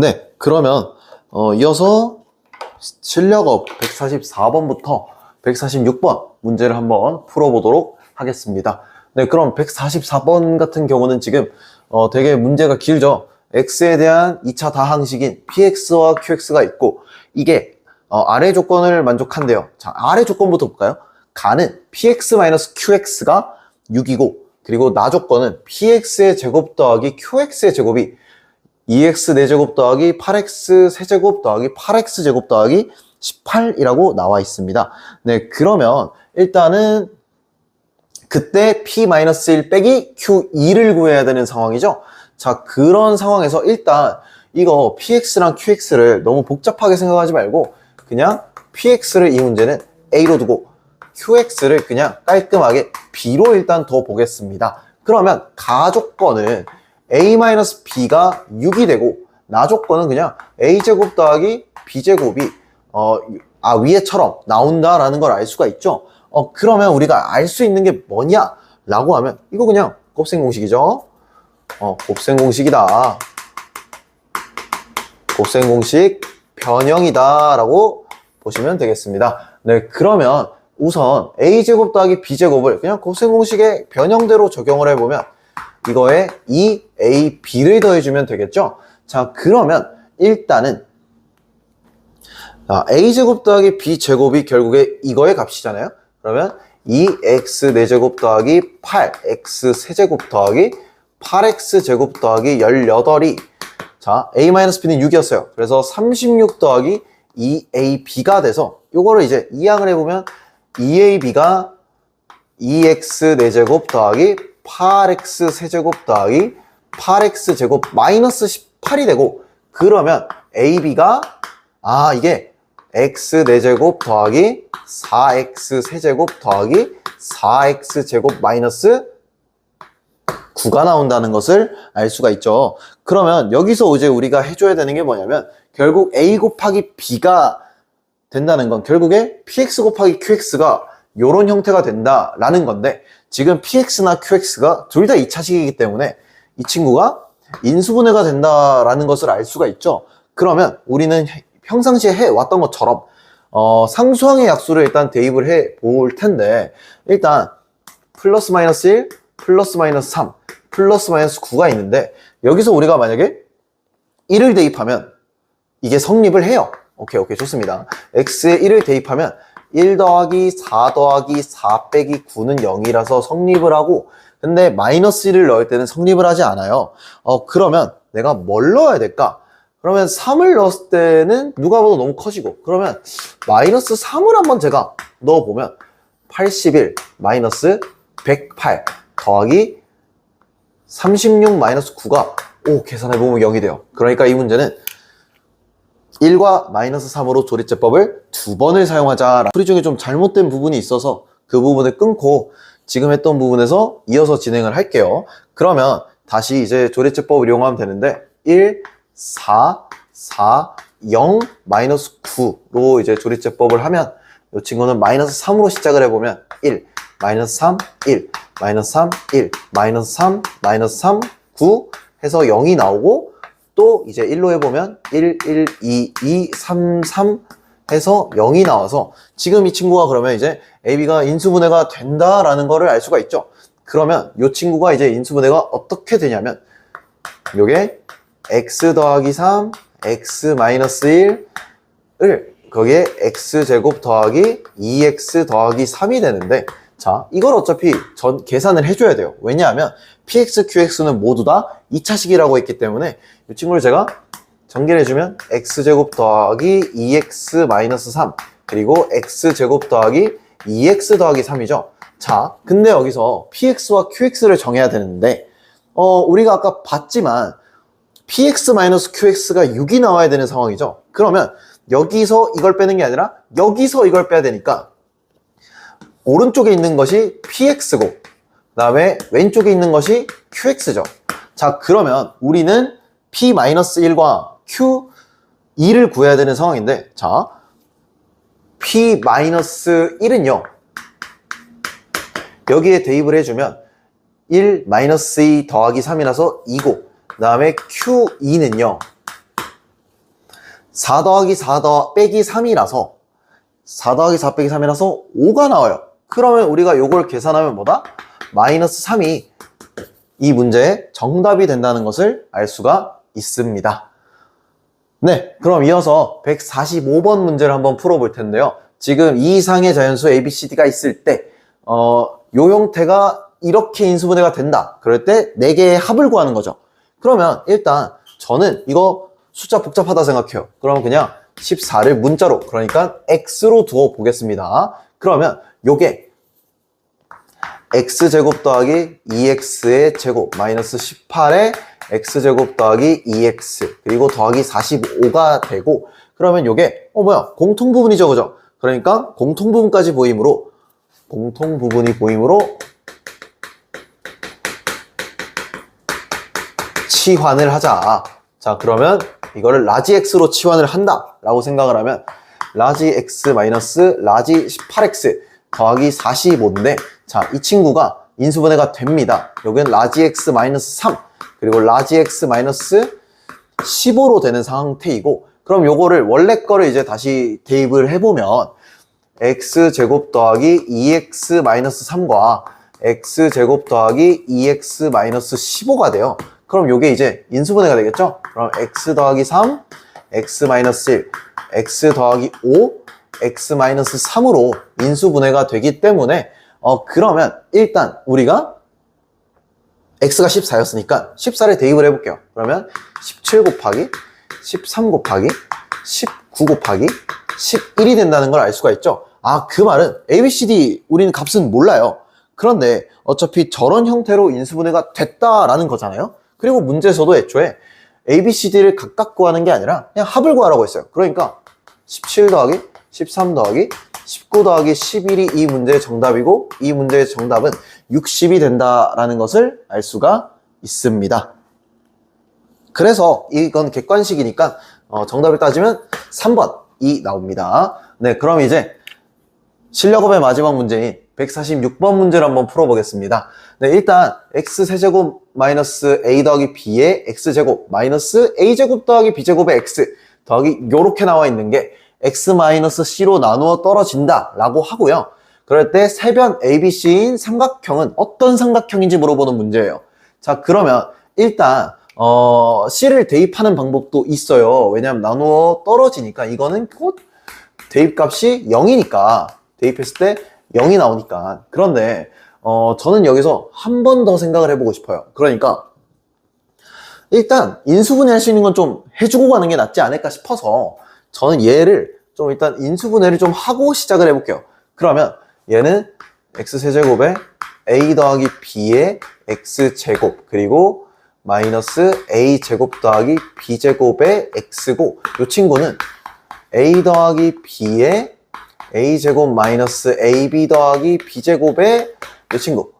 네, 그러면 어, 이어서 실력업 144번부터 146번 문제를 한번 풀어보도록 하겠습니다. 네, 그럼 144번 같은 경우는 지금 어, 되게 문제가 길죠. x에 대한 2차 다항식인 px와 qx가 있고 이게 어, 아래 조건을 만족한대요. 자, 아래 조건부터 볼까요? 가는 px-qx가 6이고 그리고 나 조건은 px의 제곱 더하기 qx의 제곱이 2x 4제곱 더하기 8x 세제곱 더하기 8x 제곱 더하기 18이라고 나와 있습니다. 네, 그러면 일단은 그때 p-1 빼기 q2를 구해야 되는 상황이죠. 자, 그런 상황에서 일단 이거 px랑 qx를 너무 복잡하게 생각하지 말고 그냥 px를 이 문제는 a로 두고 qx를 그냥 깔끔하게 b로 일단 더 보겠습니다. 그러면 가조건은 a-b가 6이 되고 나 조건은 그냥 a제곱 더하기 b제곱이 어, 아 위에처럼 나온다라는 걸 알 수가 있죠. 어, 그러면 우리가 알 수 있는 게 뭐냐? 라고 하면 이거 그냥 곱셈 공식이죠. 어, 곱셈 공식이다. 곱셈 공식 변형이다 라고 보시면 되겠습니다. 네, 그러면 우선 a제곱 더하기 b제곱을 그냥 곱셈 공식의 변형대로 적용을 해보면 이거에 2ab를 더해주면 되겠죠? 자, 그러면 일단은 자, a제곱 더하기 b제곱이 결국에 이거의 값이잖아요? 그러면 2x 4제곱 더하기 8x 세제곱 더하기 8x 제곱 더하기 18이 자, a-b는 6이었어요. 그래서 36 더하기 2ab가 돼서 요거를 이제 이항을 해보면 2ab가 2x 4제곱 더하기 8x 세제곱 더하기 8x 제곱 마이너스 18이 되고 그러면 ab가 아 이게 x 4제곱 더하기 4x 세제곱 더하기 4x 제곱 마이너스 9가 나온다는 것을 알 수가 있죠. 그러면 여기서 이제 우리가 해줘야 되는 게 뭐냐면 결국 a 곱하기 b가 된다는 건 결국에 px 곱하기 qx가 이런 형태가 된다라는 건데 지금 px나 qx가 둘 다 2차식이기 때문에 이 친구가 인수분해가 된다라는 것을 알 수가 있죠. 그러면 우리는 평상시에 해왔던 것처럼 어, 상수항의 약수를 일단 대입을 해 볼 텐데 일단 플러스 마이너스 1, 플러스 마이너스 3, 플러스 마이너스 9가 있는데 여기서 우리가 만약에 1을 대입하면 이게 성립을 해요. 오케이 오케이 좋습니다. x에 1을 대입하면 1 더하기 4 더하기 4 빼기 9는 0이라서 성립을 하고 근데 마이너스 1을 넣을 때는 성립을 하지 않아요. 어 그러면 내가 뭘 넣어야 될까? 그러면 3을 넣었을 때는 누가 봐도 너무 커지고 그러면 마이너스 3을 한번 제가 넣어보면 81 마이너스 108 더하기 36 마이너스 9가 오 계산해보면 0이 돼요. 그러니까 이 문제는 1과 마이너스 3으로 조리제법을 두 번을 사용하자. 풀이 중에 좀 잘못된 부분이 있어서 그 부분을 끊고 지금 했던 부분에서 이어서 진행을 할게요. 그러면 다시 이제 조리제법을 이용하면 되는데 1, 4, 4, 0, 마이너스 9로 이제 조리제법을 하면 이 친구는 마이너스 3으로 시작을 해보면 1, 마이너스 3, 1, 마이너스 3, 1, 마이너스 3, 마이너스 3, 9 해서 0이 나오고 또 이제 1로 해보면 1, 1, 2, 2, 3, 3 해서 0이 나와서 지금 이 친구가 그러면 이제 AB가 인수분해가 된다라는 거를 알 수가 있죠. 그러면 이 친구가 이제 인수분해가 어떻게 되냐면 요게 x 더하기 3, x 마이너스 1을 거기에 x제곱 더하기 2x 더하기 3이 되는데 자 이걸 어차피 전 계산을 해줘야 돼요. 왜냐하면 px, qx는 모두 다 2차식이라고 했기 때문에 이 친구를 제가 전개를 해주면 x제곱 더하기 2x 마이너스 3 그리고 x제곱 더하기 2x 더하기 3이죠. 자 근데 여기서 px와 qx를 정해야 되는데 어 우리가 아까 봤지만 px 마이너스 qx가 6이 나와야 되는 상황이죠. 그러면 여기서 이걸 빼는 게 아니라 여기서 이걸 빼야 되니까 오른쪽에 있는 것이 px고 그 다음에 왼쪽에 있는 것이 qx죠. 자 그러면 우리는 p-1과 q2를 구해야 되는 상황인데 자 p-1은요 여기에 대입을 해주면 1-2 더하기 3이라서 2고 그 다음에 q2는요 4 더하기 4 더, 빼기 3이라서 4 더하기 4 빼기 3이라서 5가 나와요. 그러면 우리가 요걸 계산하면 뭐다? 마이너스 3이 이 문제의 정답이 된다는 것을 알 수가 있습니다. 네, 그럼 이어서 145번 문제를 한번 풀어볼 텐데요. 지금 이 이상의 자연수 ABCD가 있을 때, 어, 요 형태가 이렇게 인수분해가 된다. 그럴 때 4개의 합을 구하는 거죠. 그러면 일단 저는 이거 숫자 복잡하다 생각해요. 그러면 그냥 14를 문자로, 그러니까 X로 두어 보겠습니다. 그러면 요게 x제곱 더하기 2x의 제곱 마이너스 18의 x제곱 더하기 2x 그리고 더하기 45가 되고 그러면 요게 어 뭐야? 공통 부분이죠 그죠? 그러니까 공통 부분까지 보이므로 공통 부분이 보이므로 치환을 하자. 자 그러면 이거를 라지 x로 치환을 한다 라고 생각을 하면 라지 x 마이너스 라지 18x 더하기 45인데 자, 이 친구가 인수분해가 됩니다. 여기는 라지 x 마이너스 3 그리고 라지 x 마이너스 15로 되는 상태이고 그럼 요거를 원래 거를 이제 다시 대입을 해보면 x 제곱 더하기 2x 마이너스 3과 x 제곱 더하기 2x 마이너스 15가 돼요. 그럼 요게 이제 인수분해가 되겠죠? 그럼 x 더하기 3, x 마이너스 1, x 더하기 5, x 마이너스 3으로 인수분해가 되기 때문에 어 그러면 일단 우리가 x가 14였으니까 14를 대입을 해볼게요. 그러면 17 곱하기 13 곱하기 19 곱하기 11이 된다는 걸 알 수가 있죠. 아, 그 말은 ABCD 우리는 값은 몰라요. 그런데 어차피 저런 형태로 인수분해가 됐다라는 거잖아요. 그리고 문제에서도 애초에 ABCD를 각각 구하는 게 아니라 그냥 합을 구하라고 했어요. 그러니까 17 더하기 13 더하기 19 더하기 11이 이 문제의 정답이고 이 문제의 정답은 60이 된다라는 것을 알 수가 있습니다. 그래서 이건 객관식이니까 어, 정답을 따지면 3번 이 나옵니다. 네, 그럼 이제 실력업의 마지막 문제인 146번 문제를 한번 풀어보겠습니다. 네, 일단 x세제곱 마이너스 a 더하기 b의 x제곱 마이너스 a제곱 더하기 b제곱의 x 더하기 요렇게 나와 있는 게 x-c로 나누어 떨어진다 라고 하고요. 그럴 때 세변 ABC인 삼각형은 어떤 삼각형인지 물어보는 문제예요. 자 그러면 일단 어, C를 대입하는 방법도 있어요. 왜냐하면 나누어 떨어지니까 이거는 곧 대입값이 0이니까 대입했을 때 0이 나오니까 그런데 어, 저는 여기서 한 번 더 생각을 해보고 싶어요. 그러니까 일단 인수분해 할 수 있는 건 좀 해주고 가는 게 낫지 않을까 싶어서 저는 얘를 좀 일단 인수분해를 좀 하고 시작을 해볼게요. 그러면 얘는 x세제곱에 a 더하기 b의 x제곱 그리고 마이너스 a제곱 더하기 b제곱의 x고 이 친구는 a 더하기 b의 a제곱 마이너스 ab 더하기 b제곱의 이 친구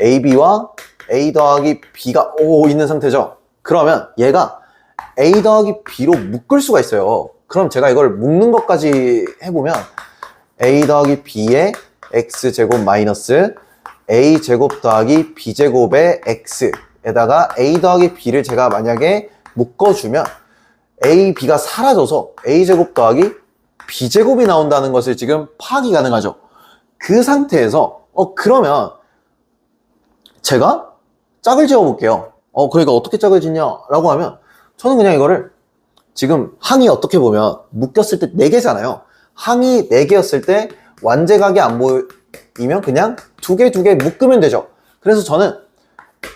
ab와 a 더하기 b가 오 있는 상태죠. 그러면 얘가 a 더하기 b로 묶을 수가 있어요. 그럼 제가 이걸 묶는 것까지 해보면 a 더하기 b의 x제곱 마이너스 a제곱 더하기 b제곱의 x에다가 a 더하기 b를 제가 만약에 묶어주면 a, b가 사라져서 a제곱 더하기 b제곱이 나온다는 것을 지금 파악이 가능하죠. 그 상태에서 어 그러면 제가 짝을 지어 볼게요. 어 그러니까 어떻게 짝을 짓냐라고 하면 저는 그냥 이거를 지금 항이 어떻게 보면 묶였을 때 4개잖아요. 항이 4개였을 때 완제각이 안 보이면 그냥 두 개 두 개 묶으면 되죠. 그래서 저는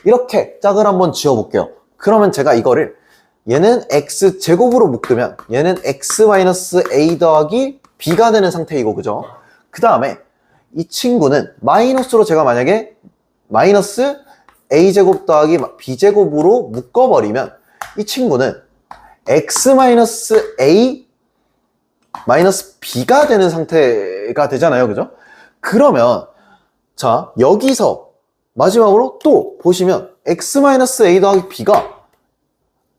이렇게 짝을 한번 지어 볼게요. 그러면 제가 이거를 얘는 x 제곱으로 묶으면 얘는 x-a 더하기 b가 되는 상태이고 그죠? 그 다음에 이 친구는 마이너스로 제가 만약에 마이너스 a 제곱 더하기 b 제곱으로 묶어버리면 이 친구는 x-a 마이너스 b가 되는 상태가 되잖아요. 그죠? 그러면 자 여기서 마지막으로 또 보시면 x-a 더하기 b가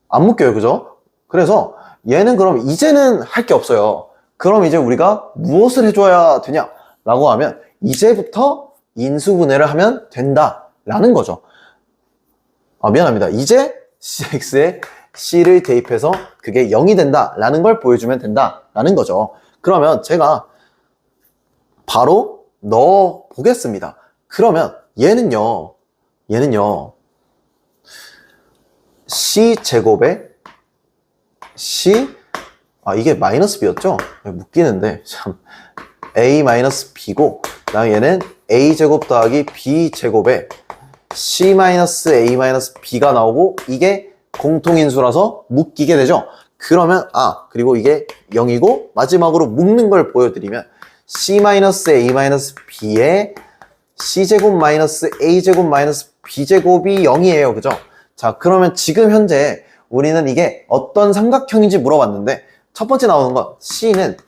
안 묶여요. 그죠? 그래서 얘는 그럼 이제는 할 게 없어요. 그럼 이제 우리가 무엇을 해줘야 되냐? 라고 하면 이제부터 인수분해를 하면 된다라는 거죠. 아, 미안합니다. 이제 cx의 C를 대입해서 그게 0이 된다라는 걸 보여주면 된다라는 거죠. 그러면 제가 바로 넣어 보겠습니다. 그러면 얘는요, 얘는요, C 제곱에 C, 아, 이게 마이너스 B였죠? 묶이는데, 참. A 마이너스 B고, 그 다음에 얘는 A 제곱 더하기 B 제곱에 C 마이너스 A 마이너스 B가 나오고, 이게 공통인수라서 묶이게 되죠? 그러면, 아, 그리고 이게 0이고, 마지막으로 묶는 걸 보여드리면, C 마이너스 A 마이너스 B에 C 제곱 마이너스 A 제곱 마이너스 B 제곱이 0이에요. 그죠? 자, 그러면 지금 현재 우리는 이게 어떤 삼각형인지 물어봤는데 첫 번째 나오는 건 C는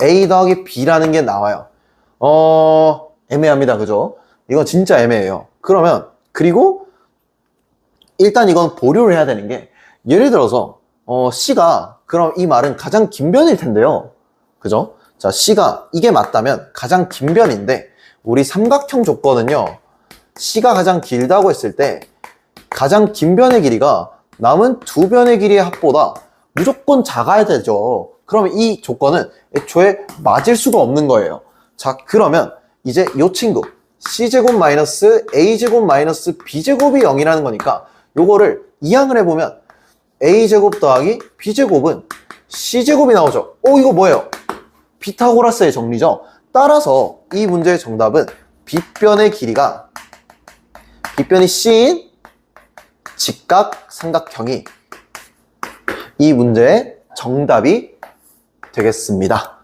A 더하기 B라는 게 나와요. 어, 애매합니다. 그죠? 이건 진짜 애매해요. 그러면 그리고 일단 이건 보류를 해야 되는 게 예를 들어서 어, C가 그럼 이 말은 가장 긴 변일 텐데요. 그죠? 자, C가 이게 맞다면 가장 긴 변인데 우리 삼각형 조건은요. C가 가장 길다고 했을 때 가장 긴 변의 길이가 남은 두 변의 길이의 합보다 무조건 작아야 되죠. 그러면 이 조건은 애초에 맞을 수가 없는 거예요. 자, 그러면 이제 이 친구 C제곱 마이너스 A제곱 마이너스 B제곱이 0이라는 거니까 요거를 이항을 해보면 A제곱 더하기 B제곱은 C제곱이 나오죠. 오, 이거 뭐예요? 피타고라스의 정리죠. 따라서 이 문제의 정답은 빗변의 길이가 빗변이 C인 직각 삼각형이 이 문제의 정답이 되겠습니다.